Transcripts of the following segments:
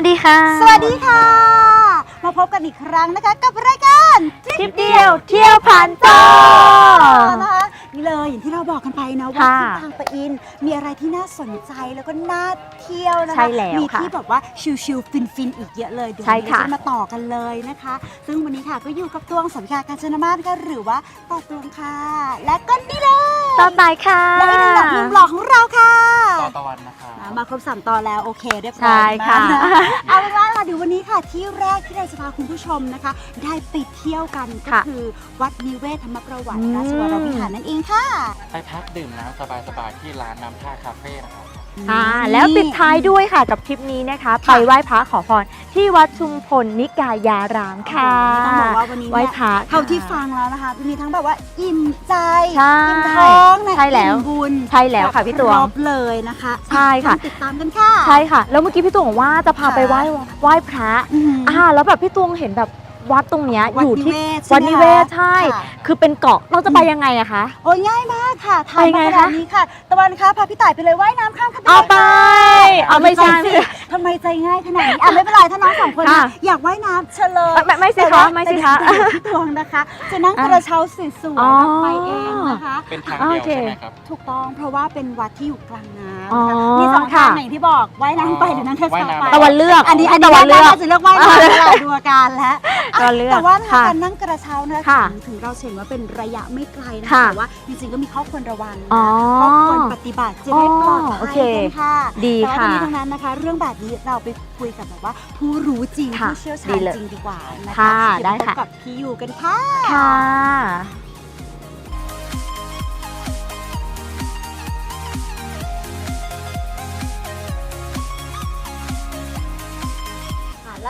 วัสดีค่ะ สวัสดีค่ะ มาพบกันอีกครั้งนะคะ กับรายการทริปเดียวเที่ยวผ่านจอนะคะนี่เลยอย่างที่เราบอกกันไปนะว่าค่ะที่บางปะอิน มีอะไรที่น่าสนใจแล้วก็น่าเที่ยวนะคะใช่แล้วมีค่ะที่แบบว่าชิลๆฟินๆอีกเยอะเลยเดี๋ยวใช่วันนี้ค่ะจะมาต่อกันเลยนะคะ ซึ่งวันนี้ค่ะก็อยู่กับตวงสัมภาการจนมาศค่ะหรือว่าต่อตวงค่ะ และก็นี่เลยต่อไปค่ะ และอีกหนึ่งดอกมุมหล่อของเราค่ะ ต่อตะวันนะคะอ่า มาครบสามตอนแล้วโอเคเรียบร้อยใช่ค่ะมากนเอาเป็นว่าค่ะเดี๋ยววันนี้ค่ะที่แรกที่เราจะพาคุณผู้ชมนะคะ ได้ไปเที่ยวกันก็ค่ะคือวัดนิเวศธรรมประวัติอืมราชวรวิหารนั่นเองค่ะ ไปพักดื่มน้ำสบายๆที่ร้านน้ำท่าคาเฟ่นะครับ ค่ะแล้วปิดท้ายด้วยค่ะกับทริปนี้นะคะ ไปไหว้พระขอพรที่วัดชุมพลนิกายารามค่ะต้องบอกว่าวันนี้ไหว้เนี่ยพระเท่าที่ฟังแล้วนะคะมีทั้งแบบว่าอิ่มใจใช่อิ่มท้องนะใช่แล้วอิ่มบุญใช่แล้วค่ะพี่ตวคงรบเลยนะคะใช่ค่ะต้องติดตามกันค่ะใช่ค่ะ แล้วเมื่อกี้พี่ตวงบอกว่าจะพาไปไหว้ไหว้พระอืมอ่าแล้วแบบพี่ตวงเห็นแบบ วัดตรงเนี้ยวัดอยู่ที่นิเวศวัดนิเวศใช่ไหมคะใช่ ค่ะ คือเป็นเกาะเราจะไปยังไงอะคะ โอ้ยง่ายมากค่ะทางไปไงมาขคะ นาดนี้ค่ะ ตะวันคะพาพี่ต่ายไปเลยว่ายน้ำข้ามกันเอาไปเลยเอาไม่ใช่ สิทำไมใจง่ายขนาดนี้อะไม่เป็นไรถ้าน้องสองคนค่ะอยากว่ายน้ำเชิญเลยไม่ไม่สิคะแต่ว่าไม่สิคะเป็นพี่ตวงนะคะ จะนั่งกระเช้าสวยอ๋อๆไปเองนะคะ เป็นทางโอเดียวเคใช่ไหมครับถูกต้องเพราะว่าเป็นวัดที่อยู่กลางน้ำอ๋อนะคะมีสองทางค่ะไหนที่บอกว่ายน้ำไปหรือนั่งกระเช้าไป ตะวันเลือกอันนี้อันตะนี้วันเลือก น่าจะเลือกว่ายน้ำแล้วดูอาการแล้วตะวันเลือกแต่ว่าถ้าค่ะการนั่งกระเช้านะค่ะถึงถึงเราจะเห็นว่าเป็นระยะไม่ไกลนะค่ะแต่ว่าจริงๆก็มีข้อควรระวังนะอ๋อข้อควรปฏิบัติจะได้ปลอดอ๋อโอภัยเคกันค่ะดีแต่ว่าค่ะทั้งนี้ทั้งนั้นนะคะ เรื่องแบบนี้เราไปคุยกับแบบว่า ผู้รู้จริงค่ะผู้เชี่ยวชาดีญเลยจริงดีกว่านะคะค่ะเยวได้พบค่ะ กับพี่ยูกันค่ะ ค่ะ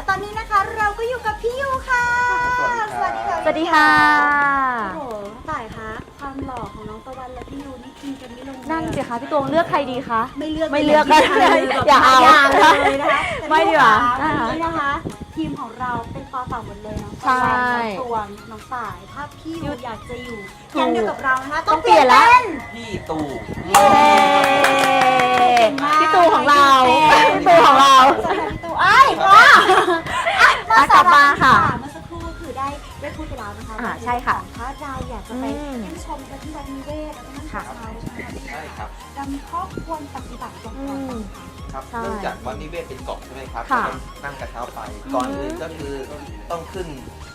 และตอนนี้นะคะเราก็อยู่กับพี่ยูค่ะ สวัสดีครับ สวัสดีค่ะ โอ้โหต่ายคะความหล่อของน้องตะวันและพี่ยูนี่กินกันไม่ลงเลยนั่นสิคะพี่ตวงเลือกใครดีคะ ไม่เลือกไม่เลือกก็ก็ได้อย่าเอาเลยนะคะไม่ดีกว่าแต่วันนี้นะคะ ทีมของเราเป็นต่อเต่าหมดเลยเนาะใช่ตะวันน้องตวงน้องต่าย ถ้าพี่ยูอยากจะอยู่ถูก ยังเดียวกับเรานะคะต้องเปลี่ยนละเป็นพี่ตู่เย้พี่ตูของเราพี่ตูของเราสวัสดีพี่ ตูไอ้ยว้าอะอะกลับมาค่ะเมื่อสักครู่ก็คือได้ได้พูดไปแล้วนะคะอ่าว่าใช่ค่ะถ้าเราอยากจะไปอืม เยี่ยมชมกันที่วัดนิเวศแล้วก็นั่งค่ะเช้าใช่ไหมใช่ครับเรามีข้อควรปฏิบัติอย่างไรบ้างคะครับใช่เนื่องจากวัดนิเวศเป็นเกาะใช่ไหมครับค่ะก็ต้องนั่งกระเช้าไป ก่อนอื่นก็คือต้องขึ้น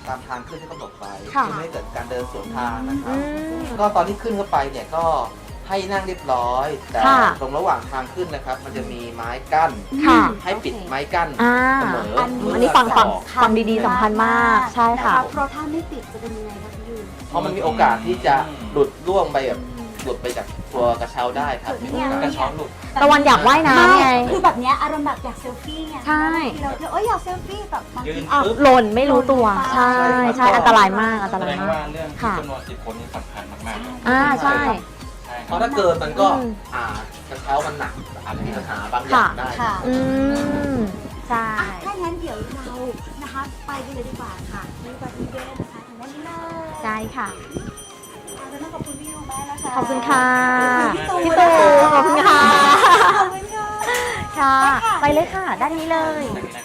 ตามทางขึ้นที่กำหนดไปค่ะ เพื่อไม่ให้เกิดการเดินสวนทางนะคอืรับมก็ตอนที่ขึ้นเข้าไปเนี่ยก็ ให้นั่งเรียบร้อย แต่ค่ะตรงระหว่างทางขึ้นนะครับ มันจะมีไม้กั้น ค่ะ ให้ปิดไม้กั้นอ่าเสมออันเมื่อันนี้ฟังฟังออกฟังดีๆสำคัญมากใช่ค่ะ นเพราะถ้าไม่ติดจะเป็นยังไงคะพี่ยูเพราะมันมีโอกาสที่จะหลุดร่วงไปแบบหลุดไปจากตัวกระเช้าได้ครับมีโอกาส กระช้อนหลุด ตะวันอยากว่ายน้ำไง คือแบบเนี้ยอารมณ์แบบอยากเซลฟี่ไงใช่ บางทีเราเอ้ยอยากเซลฟี่แบบบางยืทีนเอาปึ๊บ หล่นไม่รู้ตัว ใช่ใช่ใช่อันตรายมากอันตแสราดยงมาว่ากเรื่องค่ะ จำนวนสิบคนนี่สำคัญมากๆเลยอ่าใช่ใช่ เพครับราะถ้าเกินมันก็อืม อ่ากระเช้ามันหนักอาจจะมีปัญหาบางอย่างได้ ค่ะ อืมใช่ อะถ้างั้นเดี๋ยวเรานะคะไปกันเลยดีกว่าค่ะที่วัดนิเวศนะคะถึงวันนี้เลยใช่ค่ะอาจจะต้องขอบคุณพี่ยูมากนะคะขอบคุณค่ะ พี่ตูพี่ตูขอบคุณค่ะ ขอบคุณค่ะ ค่ะ ไปเลยค่ะ ด้านนี้เลยอย่างนี้นะ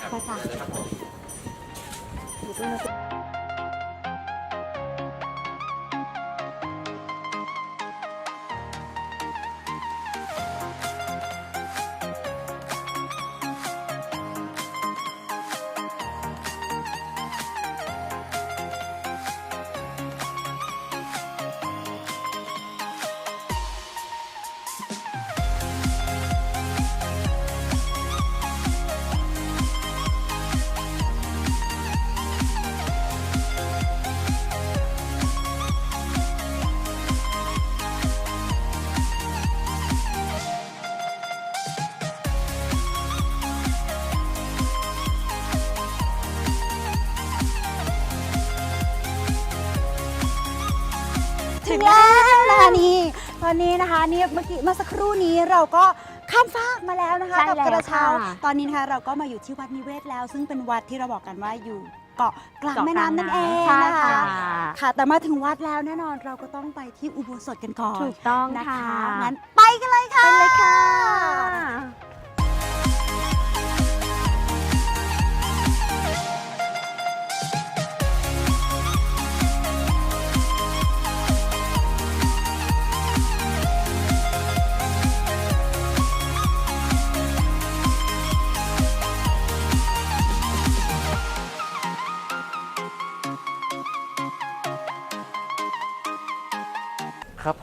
อนนี้นะคะนี่เมื่อกี้เมื่อสักครู่นี้เราก็ข้ามฟากมาแล้วนะคะใช่กับแล้วกระเช้าค่ะ ตอนนี้นะคะเราก็มาอยู่ที่วัดนิเวศแล้ว ซึ่งเป็นวัดที่เราบอกกันว่าอยู่เกาะกลางเกาะแม่น้ำนั่นเองใช่นะคะค่ะค่ะแต่มาถึงวัดแล้วแน่นอนเราก็ต้องไปที่อุโบสถกันก่อนถูกต้องนะค่ะคะงั้นไปกันเลยค่ะ ไปเลยค่ะ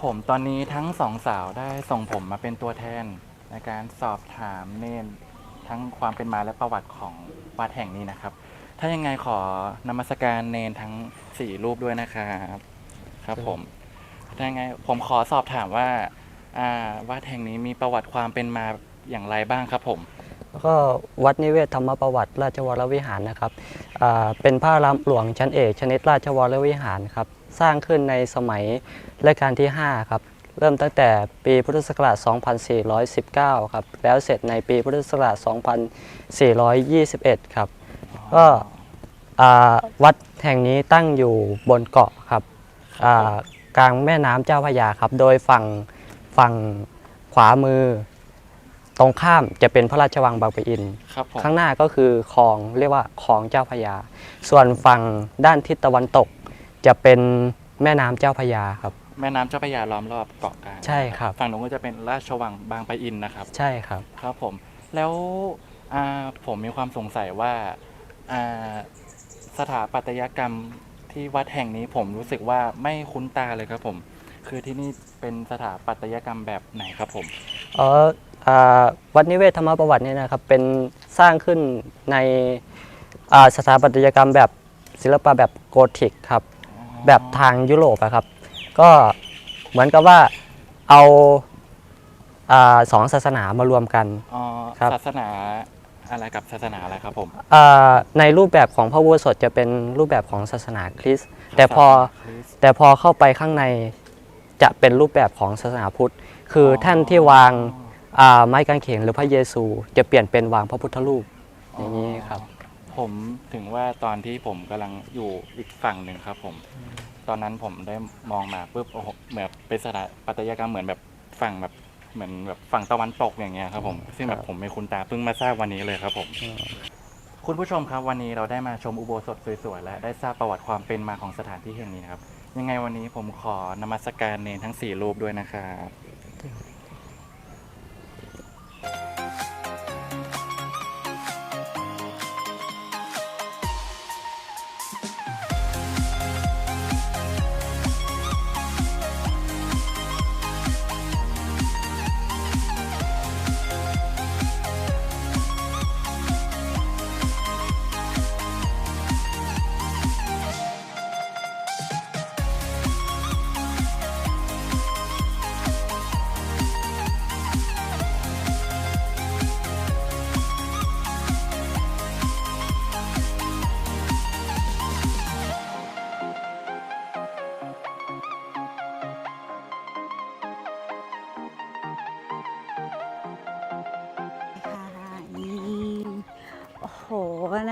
ผมตอนนี้ทั้งสองสาวได้ส่งผมมาเป็นตัวแทน ในการสอบถามเนนทั้งความเป็นมาและประวัติของวัดแห่งนี้นะครับ ถ้ายังไงขอนมัสการเนนทั้งสี่รูปด้วยนะครับครับผมถ้ายังไงผมขอสอบถามว่าอ่าวัดแห่งนี้มีประวัติความเป็นมาอย่างไรบ้างครับผม แล้วก็วัดนิเวศธรรมประวัติ ราชวรวิหารนะครับเป็นพระรามหลวงชั้นเอกชนิดราชวรวิหารครับสร้างขึ้นในสมัยรัชกาลที่ 5 ครับ เริ่มตั้งแต่ปีพุทธศักราช 2419 ครับ แล้วเสร็จในปีพุทธศักราช 2421 ครับ ก็วัดแห่งนี้ตั้งอยู่บนเกาะครับกลางแม่น้ำเจ้าพระยาครับ โดยฝั่งฝั่งขวามือ ตรงข้ามจะเป็นพระราชวังบางปะอิน ครับผมข้างหน้าก็คือคลองเรียกว่าคลองเจ้าพระยา ส่วนฝั่งด้านทิศตะวันตก จะเป็นแม่น้ำเจ้าพระยาครับ แม่น้ำเจ้าพระยาล้อมรอบเกาะกลางใช่ครับ ฝั่งนู้นก็จะเป็นราชวังบางปะอินนะครับ ใช่ครับ ครับผมแล้วอ่าผมมีความสงสัยว่าอ่าสถาปัตยกรรมที่วัดแห่งนี้ผมรู้สึกว่าไม่คุ้นตาเลยครับผม คือที่นี่เป็นสถาปัตยกรรมแบบไหนครับผม เอออ่า วัดนิเวศธรรมประวัติเนี่ยนะครับเป็นสร้างขึ้นในอ่าสถาปัตยกรรมแบบศิลปะแบบโกธิกครับแบบทางยุโรปอะครับ ก็เหมือนกับว่าเอาอาสองศาสนามารวมกันอ๋อครับศาสนาอะไรกับศาสนาอะไรครับผมอ่าในรูปแบบของพระอุโบสถจะเป็นรูปแบบของศาสนาคริสต์แต่พอคริสต์แต่พอเข้าไปข้างในจะเป็นรูปแบบของศาสนาพุทธ คือออท่านที่วางอ่า ไม้กางเขนหรือพระเยซูจะเปลี่ยนเป็นวางพระพุทธรูปอย่างนี้ครับ ผมถึงว่าตอนที่ผมกำลังอยู่อีกฝั่งหนึ่งครับ ผม ตอนนั้นผมได้มองมาปุ๊บโอ้โหเหมือนเป็นสถาปัตยกรรมเหมือนแบบฝั่งแบบเหมือนแบบฝั่งตะวันตกอย่างเงี้ยครับผมซึ่งแบบผมไม่คุ้นตาเพิ่งมาทราบวันนี้เลยครับผม คุณผู้ชมครับวันนี้เราได้มาชมอุโบสถสวยๆและได้ทราบประวัติความเป็นมาของสถานที่แห่งนี้นะครับ ยังไงวันนี้ผมขอนมัสการเนนทั้งสี่รูปด้วยนะครับ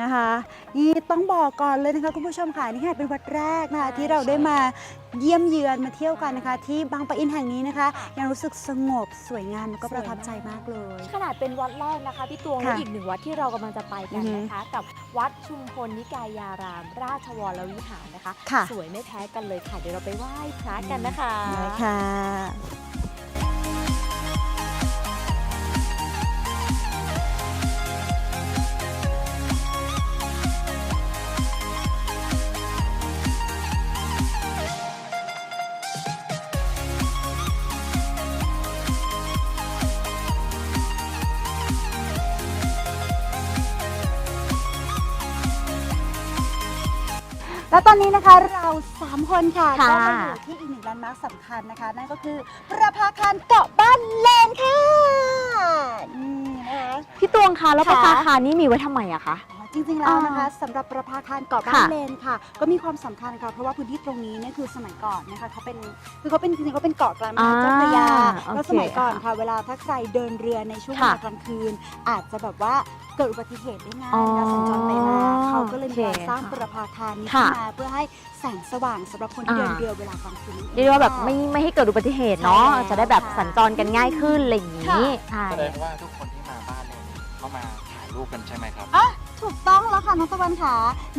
นะคะนี่ต้องบอกก่อนเลยนะคะคุณผู้ชมค่ะนี่ค่ะเป็นวัดแรกนะคะที่เราได้มาเยี่ยมเยือนมาเที่ยวกันนะคะ ที่บางปะอินแห่งนี้นะคะยังรู้สึกสงบสวยงามแล้วก็ประทับใจมากเลย ขนาดเป็นวัดแรกนะคะพี่ตวงค่ะและอีกหนึ่งวัดที่เรากำลังจะไปกันอือฮึนะคะ กับวัดชุมพลนิกายาราม ราชวรวิหารนะคะ ค่ะ สวยไม่แพ้กันเลยค่ะ เดี๋ยวเราไปไหว้พระกันนะคะได้ค่ะ อนนี้นะคะเราสามคนค่ะค่ะก็มาอยู่ที่อีกหนึ่งแลนด์มาร์คสำคัญนะคะ นั่นก็คือประภาคารเกาะบ้านเลนค่ะนี่นะคะ พี่ตวงคะแล้วค่ะประภาคารนี้มีไว้ทำไมอะคะอ๋อ จริงๆแล้วนะคะสำหรับประภาคารเกาะบ้านค่ะเลนค่ะ ก็มีความสำคัญค่ะเพราะว่าพื้นที่ตรงนี้เนี่ยคือสมัยก่อนนะคะเขาเป็นคือเขาเป็นจริงๆเขาเป็นเกาะกลางแม่น้ำเจ้าพระยาอ่าแล้วโอเคสมัยก่อนค่ะค่ะ เวลาถ้าใครเดินเรือในช่วงเวค่ะลากลางคืน อาจจะแบบว่าเกิดอุบัติเหตุได้ง่ายอ๋อการสัญจรไปมาเขาก็เลยมีการโอเคสร้างค่ะประภาคารนี้ค่ะขึ้นมาเพื่อให้แสงสว่างสำหรับคนที่เดินอ่าเรือเวลากลางคืนนั่นอง เรียกว่าแบบไม่ไม่ให้เกิดอุบัติเหตุเนาะใช่แล้วจะได้แบบค่ะสัญจรกันง่ายขึ้นอะไรอย่างนี้ใช่ แสดงว่าทุกคนที่มาบ้านเนี่ยเขามาถ่ายรูปกันใช่ไหมครับ อะ ถูกต้องแล้วค่ะน้องตะวันค่ะ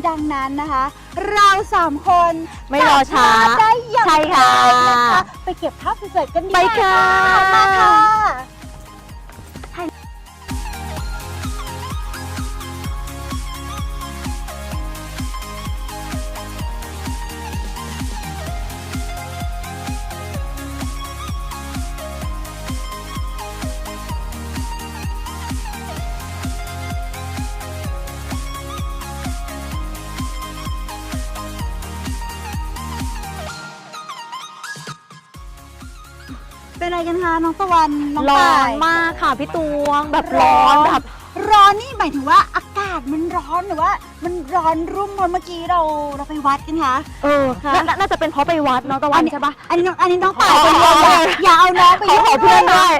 ดังนั้นนะคะ เราสามคนไม่รอช้าจะได้อย่างใช่ค่ะ ไรนะคะไปเก็บภาพสวยๆกันดีกว่าไปค่ะ มาค่ะ นคะน้องตะวันน้องร้อต่านยมากค่ะพี่ตวงแบบร้อนแบบร้อนนี่หมายถึงว่าอากาศมันร้อนหรือว่า มันร้อนรุ่มเหมือนเมื่อกี้เราเราไปวัดกันคะ เออน่าน่าน่าจะเป็นเพราะไปวัดเนาะตะวันใช่ปะ อันนี้น้องอันนี้น้องต่ายอ๋อคนเดียวอย่าอย่าเอาน้องไปขอยุ่งขอเพื่อนด้วย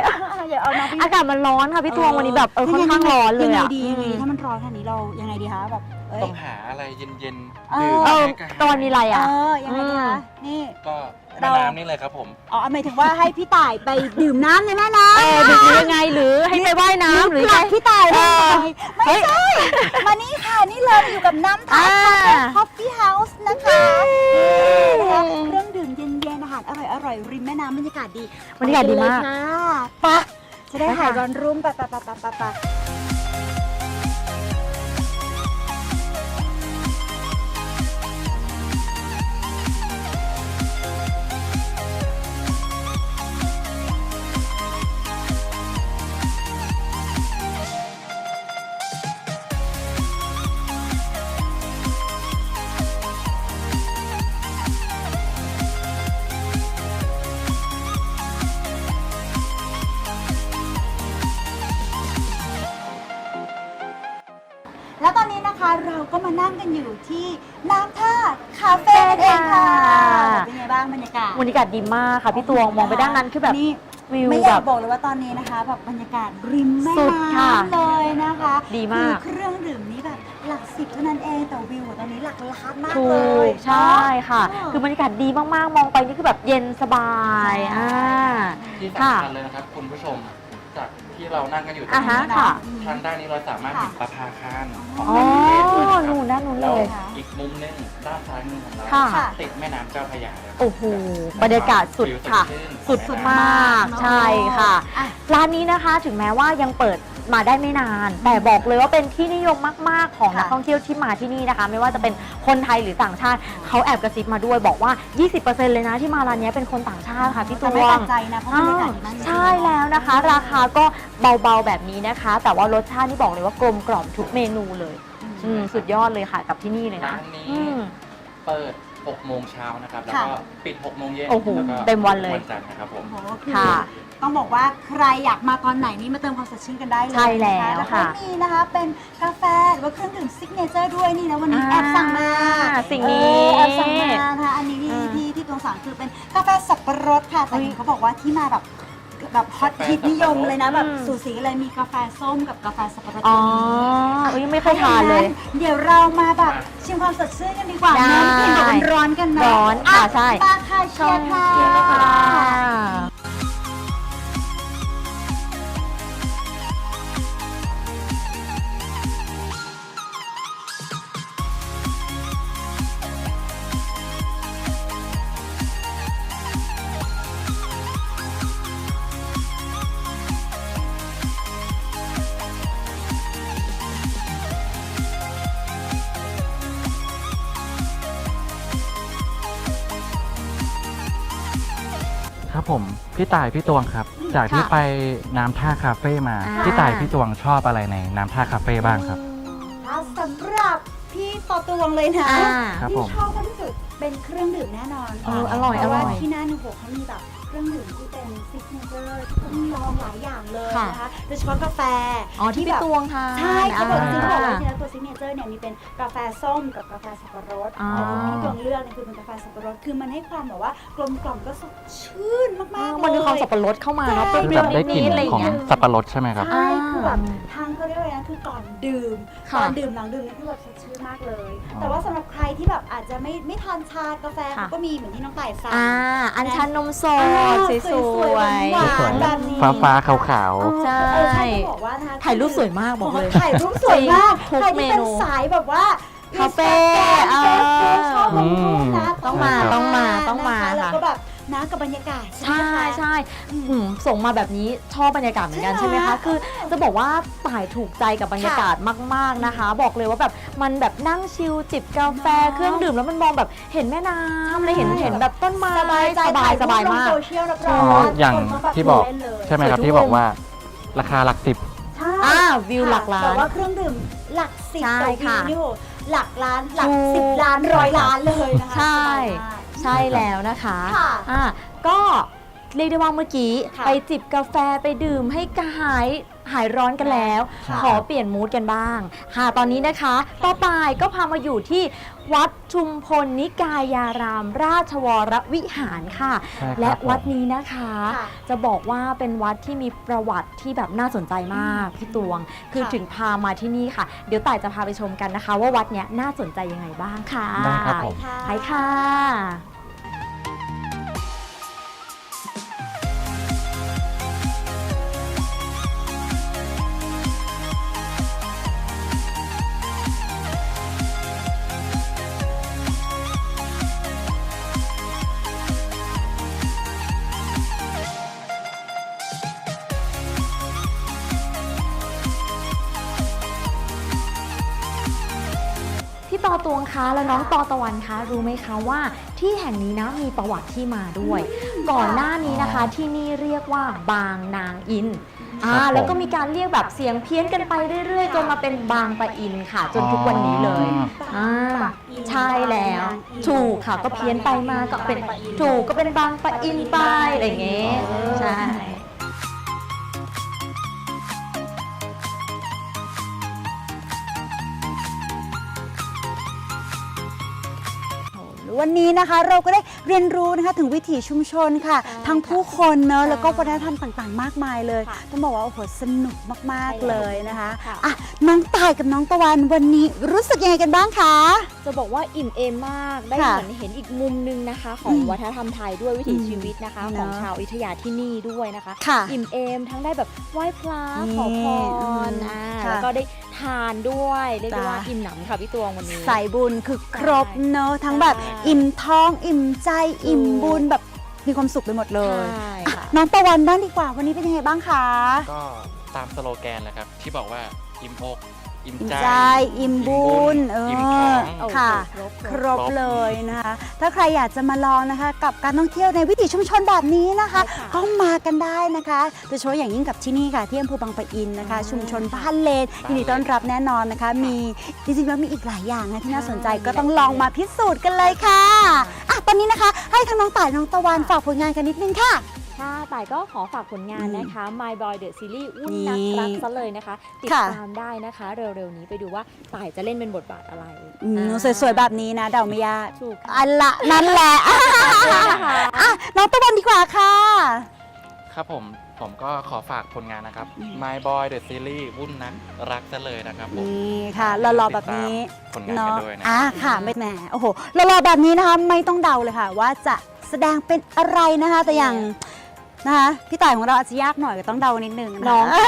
อย่าเอาน้องไปยุ่งอากาศมันร้อนค่ะพี่ตวงวันนี้แบบเออค่อนข้างร้อนเลยยังไงอะดียังไงดีถ้ามันร้อนขนาดนี้เรายังไงดีคะแบบ เอ้ยต้องหาอะไรเย็นเอๆอดื่มเออ ให้กระหายตะวันมีอะไรเออะอยังไงดีคะนี่ ก็แม่เรา น้ำนี่เลยครับผม อ๋อหมายถึงว่าให้พี่ต่ายไปดื่มน้ำในแม่น้ำเออหรือยังไงหรือให้ไปว่ายน้ำหรือผไง ลักพี่ต่ายเอเลอยไม่ใช่ มานี่ค่ะ นี่เลยอยู่กับน้ำทาอ่าคาเฟ่ Coffee House นะคะนะคะเครื่องดื่มเย็นๆอาหารอร่อยๆ ริมแม่น้ำบรรยากาศดีบรรยากาศดีมาก ไปเลยค่ะไปะจะได้ไปค่ะหายร้อนรุ่มไปะปะปะปะปะ อยู่ที่น้ำท่าคาเฟ่นั่นเองค่ะค่ะ เป็นไงบ้างบรรยากาศ บรรยากาศดีมากค่ะพี่ตวงมองไปด้านนั้นคือแบบนี่ วิวไม่อแบยากบ บอกเลยว่าตอนนี้นะคะแบบบรรยากาศริมแม่สุดค่ะน้ำเลยนะคะดีมาก คือเครื่องดื่มนี้แบบหลักสิบเท่านั้นเองแต่วิวตอนนี้หลักล้านมากถูเลย กใช่ค่ะ เนอะคือบรรยากาศดีมากๆ มองไปนี่คือแบบเย็นสบายใช่ อ่า ที่ค่ะสำคัญเลยนะครับคุณผู้ชมจากที่เรานั่งกันอยู่ตรอ่างฮะนี้นะค่ะ ทางด้านนี้เราสามารถค่ะเห็นประภาคารของอ๋อ ประเทศด้วย นะครับนู่นด้านนู้นแล้เลวย อีกมุมหนึงด้านซ้ายมือของเราค่ะ ติดแม่น้ำเจ้าพระยาเลยครับโอ้โหบรรยากาศสุดค่ะสุดมากใช่ค่ะ อะ ร้านนี้นะคะถึงแม้ว่ายังเปิดมาได้ไม่นาน แต่บอกเลยว่าเป็นที่นิยมมาก ๆ ของค่ะนักท่องเที่ยวที่มาที่นี่นะคะ ไม่ว่าจะเป็นคนไทยหรือต่างชาติเขาแอบกระซิบมาด้วยบอกว่า 20%เลยนะที่มาร้านนี้เป็นคนต่างชาติค่ะพี่ตแต่วไม่แปลงกใจนะ เพราะบรรยากาศดีมากจริงๆ ใช่แล้วนะคะ ราคาก็เบาๆแบบนี้นะคะ แต่ว่ารสชาตินี่บอกเลยว่ากลมกล่อมทุกเมนูเลย อืมสุดยอดเลยค่ะกับที่นี่เลยนะร้านนี้ อืม เปิด 6 โมงเช้านะครับ แล้วก็ปิด 6 โมงเย็นโอ้โหแล้วก็เต็มวันเลย วันจันทร์นะครับผม โอ้โหคือค่ะ ต้องบอกว่าใครอยากมาตอนไหนนี่มาเติมความสดชื่นกันได้เลยใช่แล้วนะคะค่ะแล้วก็มีนะคะเป็นกาแฟหรือว่าเครื่องดื่มซิกเนเจอร์ด้วยนี่นะวันนี้แอบสั่งมาอ่าสิ่งนี้เออแอบสั่งมานะคะอันนี้ที่อ่าที่ที่ตรงสั่งคือเป็นกาแฟสับปะรดค่ะแต่อุ๊ย เห็นเขาบอกว่าที่มาแบบ แบบฮอตฮิตนิยมเลยนะแบบอืมสูสีเลยมีกาแฟส้มกับกาแฟสับปะรดอ๋อตัวนี้อุ๊ยยังไม่เคยทานเลย เดี๋ยวเรามาแบบชิมความสดชื่นกันดีกว่าได้เนอะเห็นบอกมันร้อนกันนะร้อนค่ะอ่ใช่ ปลาค่ะเชียร์ค่ะ ค่ะครับผมพี่ต่ายพี่ตวงครับ จากที่ไปน้ำท่าคาเฟ่มา อ่า พี่ต่ายพี่ตวงชอบอะไรในน้ำท่าคาเฟ่บ้างครับ อะสำหรับพี่ต่อตวงเลยนะอ่า ครับที่ผม ชอบมากที่สุดเป็นเครื่องดื่มแน่นอนเอออร่อยเพราะว่าอร่อย ที่นั่นโอ้โหเขามีแบบเค รื่องดื่มที่เป็นซิกเนเจอร์ที่ต้องลองหลายอย่างเลยค่ะนะคะโดยเฉพาะกาแฟอ๋อที่พี่แบบตวงทานใช่เขาบอกจริงๆเขาบอกว่าอ่าที่นั่นตัวซิกเนเจอร์เนี่ยมีเป็นกาแฟส้มกับกาแฟสับปะรดอ๋อ แต่ที่ตวงเลือกเนี่ยคือเป็นกาแฟสับปะรดคือมันให้ความแบบว่ากลมกล่อมก็สดชื่นมากๆเลย มันมีความสับปะรดเข้ามาเนาะใช่เปคือรี้แบยวบได้ๆกลิ่นนิดๆอะไรอย่างของเงี้ย สับปะรดใช่ไหมครับ ใช่คือแบบทางเขาเรียกว่าอะไรนะคือก่อนดื่มค่ะก่อนดื่มหลังดื่มนี่คือแบบสดชื่นมากเลย อ๋อ แต่ว่าสำหรับใครที่แบบอาจจะไม่ไม่ทานชากาแฟค่ะ เขาก็มีเหมือนที่น้องต่ายสั่ง อ่า อันชันนมสอ่าดสวยหวานๆสวยแบบนี้ฟ้าฟ้าขาวขาว ใช่ เออใช่ต้องบอกว่านะคะถ่ายรูปสวยมากบอกเลย ถ่ายรูปสวยมากทุกใครที่เป็นเมนูสายแบบว่า คาเฟ่เฟซบุ๊กชอบลงรูปนะต้องมาต้องมาต้องมานะคะแล้วค่ะก็แบบ นะกับบรรยากาศใช่ใช่ไหมคะ ใช่อืมส่งมาแบบนี้ชอบบรรยากาศเหมือนกันใช่ใช่ไหมไหมคะ คือจะบอกว่าต่ายถูกใจกับบรรยากาศมาก ๆนะคะ บอกเลยว่าแบบมันแบบนั่งชิลจิบกาแฟเนอะเครื่องดื่มแล้วมันมองแบบเห็นแม่น้ำเลยเห็นใช่เห็นแบบต้นไม้สบายใจสบายสบายมากถ่รูปลงโซเชียลรับรอ๋อองอย่างคนเขแบบที่บอกเล่นเลยใช่ไหมครับ สวยทุกที่บอกมุมว่าราคาหลักสิบ ใช่อ่าวิวหลักล้าแต่น ว่าเครื่องดื่มหลักสิบใช่ต่อวิวค่ะ นี่โห หลักล้านหลักถูกสิบล้านร้อยล้านเลยนะคะใช่ สบายมาก ใช่แล้วนะคะค่ะอ่าก็เรียกได้ว่าเมื่อกี้ ค่ะไปจิบกาแฟไปดื่มให้กระหายหายร้อนกันแล้ว ค่ะ ขอเปลี่ยนมูดกันบ้าง ค่ะตอนนี้นะคะป้าปายก็พามาอยู่ที่ วัดชุมพลนิกายาราม ราชวรวิหารค่ะ ใช่ครับและวัดผมนี้นะคะ ค่ะ จะบอกว่าเป็นวัดที่มีประวัติที่แบบน่าสนใจมากพี่ตวง คือค่ะถึงพามาที่นี่ค่ะ เดี๋ยวต่ายจะพาไปชมกันนะคะ ว่าวัดเนี้ยน่าสนใจยังไงบ้างค่ะได้ครับผม ไปค่ะ ตอตวงคะและน้องตอตะวันคะรู้ไหมคะว่าที่แห่งนี้นะมีประวัติที่มาด้วย ก่อนหน้านี้นะคะที่นี่เรียกว่าบางนางอินอ่าครับผม แล้วก็มีการเรียกแบบเสียงเพี้ยนกันไปเรื่อยๆจนมาเป็นบางปะอินค่ะ จนทุกวันนี้เลย อ่าใช่แล้ว ถูกค่ะก็เพี้ยนไปมาก็เป็นถูกก็เป็นบางปะอินไปอะไรอย่างเงี้ย วันนี้นะคะ เราก็ได้เรียนรู้นะคะถึงวิถีชุมชนค่ะทั้งผู้คนเนอะแล้วก็วัฒนธรรมต่างๆ มากมายเลย ค่ะต้องบอกว่าโอ้โหสนุกมากใช่ๆแล้วเลยนะคะค่ะ อะน้องตายกับน้องตะวันวันนี้รู้สึกยังไงกันบ้างคะ จะบอกว่าอิ่มเอมมาก ได้ค่ะเหมือนเห็นอีกมุมหนึงนะคะ ของอืมวัฒนธรรมไทยด้วยวิถีอืมชีวิตนะคะ เนอะ ของชาวอยุธยาที่นี่ด้วยนะคะ ค่ะ อิ่มเอมทั้งได้แบบไหว้พระนี่ขอพอืมรอ่าค่ะ แล้วก็ได้ ทานด้วยเรียกได้ว่าจ้ะ อิ่มหนำค่ะพี่ตวงวันนี้ สายบุญคือครบใช่เนอะทั้งแบบใช่อิ่มท้องอิ่มใจอิ่มถูกบุญแบบมีความสุขไปหมดเลยใช่อะค่ะ น้องตะวันบ้างดีกว่าวันนี้เป็นยังไงบ้างคะ ก็ตามสโลแกนแหละครับ ที่บอกว่าอิ่มอก อิ่มอิ่มใจ ใจอิ่มบุญเออิ่มอท้องโอ้โหค่ะครบครบเลยนะคะ ถ้าใครอยากจะมาลองนะคะ กับการท่องเที่ยวในวิถีชุมชนแบบนี้นะคะใช่ค่ะก็มากันได้นะคะโดยเฉพาะอย่างยิ่งกับที่นี่ค่ะที่อำเภอบางปะอินนะคะชุมชนบ้านเลนยินดีต้อนรับแน่นอนนะคะ มีจริงๆแล้วมีอีกหลายอย่างนะที่น่าสนใจก็ต้องลองมาพิสูจน์กันเลยค่ะอะตอนนี้นะคะ ให้ทั้งน้องต่ายน้องตะวันฝากผลงานกันนิดนึงค่ะ ค่ะแต่ก็ขอฝากผลงานนะคะ My Boy The Series วุ่นนักนี่รักซะเลยนะคะ ติดค่ะ ตามได้นะคะ เร็วๆนี้ไปดูว่าต่ายจะเล่นเป็นบทบาทอะไรอืมสวยๆแบบนี้นะเดาไม่ยากถูกค่ะอันละนั่นแหละอะน้องตะวันดีกว่าค่ะ ครับผมผมก็ขอฝากผลงานนะครับ My Boy The Series วุ่นนักรักซะเลยนะครับผมนี่ค่ะหล่อๆแบบนี้ติดตามผลงานกันเนาะด้วยนะอะค่ะไม่แหมโอ้โหหล่อๆแบบนี้นะคะ ไม่ต้องเดาเลยค่ะ ว่าจะแสดงเป็นอะไรนะคะ แต่อย่าง นะคะพี่ต่ายของเราอาจจะยากหน่อยก็ต้องเดานิดนึงนะคะน้องอะ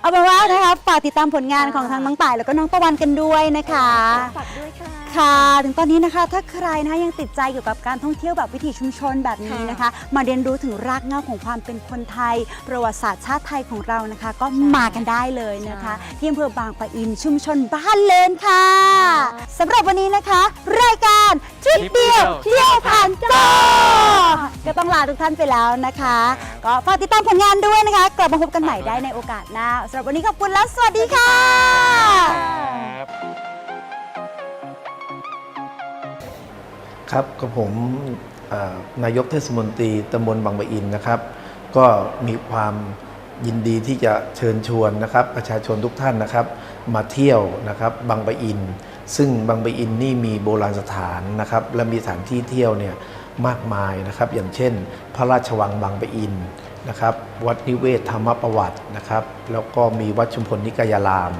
เอาเป็นว่านะคะฝากติดตามผลงานของทั้งน้องต่ายแล้วก็น้องตะวันกันด้วยนะคะ ฝากด้วยค่ะ ค่ะถึงตอนนี้นะคะ ถ้าใครนะคะยังติดใจเกี่ยวกับการท่องเที่ยวแบบวิถีชุมชนแบบนี้นะคะ มาเรียนรู้ถึงรากเหง้าของความเป็นคนไทย ประวัติศาสตร์ชาติไทยของเรานะคะ ก็มากันได้เลยนะคะที่อำเภอบางปะอินชุมชนบ้านเลนค่ะสำหรับวันนี้นะคะ รายการทริปเดียวเที่ยวผ่านจอก็ต้องลาทุกท่านไปแล้วนะคะ ก็ฝากติดตามผลงานด้วยนะคะ กลับมาพบกันใหม่ได้ในโอกาสหน้าสำหรับวันนี้ขอบคุณและสวัสดีค่ะครับครับกับผมเอ่อนายกเทศมนตรีตำบลบางปะอินนะครับ ก็มีความยินดีที่จะเชิญชวนนะครับ ประชาชนทุกท่านนะครับ มาเที่ยวนะครับบางปะอิน ซึ่งบางปะอินนี่มีโบราณสถานนะครับ และมีสถานที่เที่ยวเนี่ย มากมายนะครับ อย่างเช่น พระราชวังบางปะอินนะครับวัดนิเวศธรรมประวัตินะครับ แล้วก็มีวัดชุมพลนิกายาราม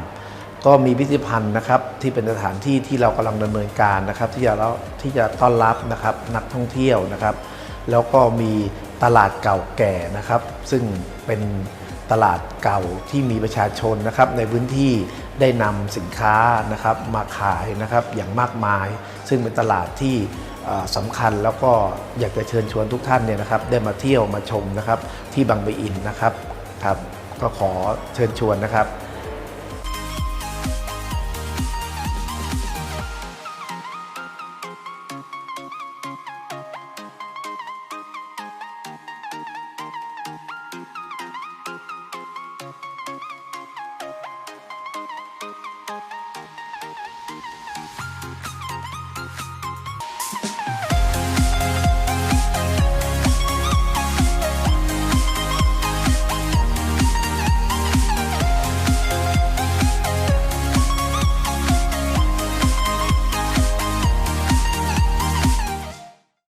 ก็มีพิพิธภัณฑ์นะครับที่เป็นสถานที่ที่เรากำลังดำเนินการนะครับ ที่จะที่จะต้อนรับนะครับนักท่องเที่ยวนะครับ แล้วก็มีตลาดเก่าแก่นะครับ ซึ่งเป็นตลาดเก่าที่มีประชาชนนะครับ ในพื้นที่ได้นำสินค้านะครับมาขายนะครับอย่างมากมาย ซึ่งเป็นตลาดที่ สำคัญแล้วก็อยากจะเชิญชวนทุกท่านเนี่ยนะครับ ได้มาเที่ยวมาชมนะครับที่บางปะอินนะครับครับ ก็ขอเชิญชวนนะครับ